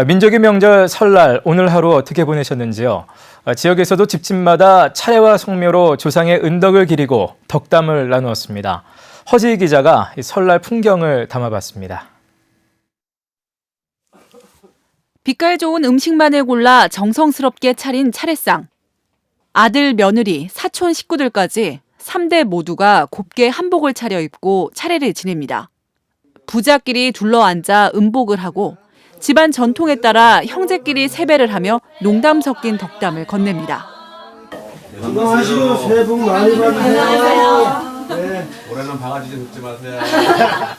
아, 민족의 명절 설날 오늘 하루 어떻게 보내셨는지요? 아, 지역에서도 집집마다 차례와 성묘로 조상의 은덕을 기리고 덕담을 나누었습니다. 허지희 기자가 이 설날 풍경을 담아봤습니다. 빛깔 좋은 음식만을 골라 정성스럽게 차린 차례상. 아들, 며느리, 사촌 식구들까지 3대 모두가 곱게 한복을 차려입고 차례를 지냅니다. 부자끼리 둘러앉아 음복을 하고 집안 전통에 따라 형제끼리 세배를 하며 농담 섞인 덕담을 건넵니다. 건강하시고 새해 복 많이 받으세요. 올해는 바가지 좀 긁지 마세요.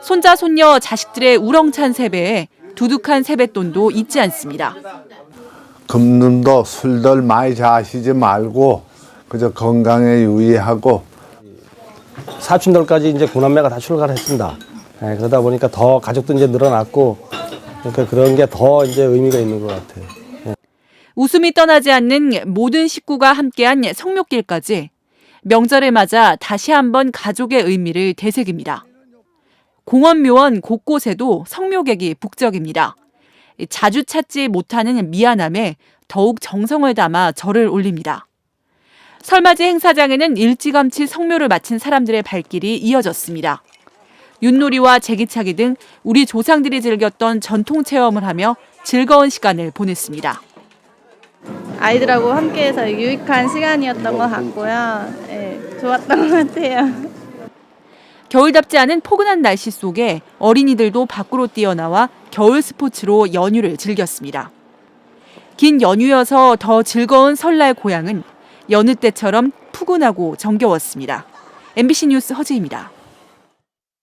손자, 손녀, 자식들의 우렁찬 세배에 두둑한 세뱃돈도 잊지 않습니다. 금눈도 술들 많이 자시지 말고 그저 건강에 유의하고 사촌들까지 이제 구남매가 다 출가를 했습니다. 예, 그러다 보니까 더 가족도 이제 늘어났고 그러니까 그런 게 더 이제 의미가 있는 것 같아요. 웃음이 떠나지 않는 모든 식구가 함께한 성묘길까지 명절을 맞아 다시 한번 가족의 의미를 되새깁니다. 공원 묘원 곳곳에도 성묘객이 북적입니다. 자주 찾지 못하는 미안함에 더욱 정성을 담아 절을 올립니다. 설맞이 행사장에는 일찌감치 성묘를 마친 사람들의 발길이 이어졌습니다. 윷놀이와 제기차기 등 우리 조상들이 즐겼던 전통 체험을 하며 즐거운 시간을 보냈습니다. 아이들하고 함께해서 유익한 시간이었던 것 같고요. 예, 좋았던 것 같아요. 겨울답지 않은 포근한 날씨 속에 어린이들도 밖으로 뛰어나와 겨울 스포츠로 연휴를 즐겼습니다. 긴 연휴여서 더 즐거운 설날 고향은 여느 때처럼 푸근하고 정겨웠습니다. MBC 뉴스 허지입니다.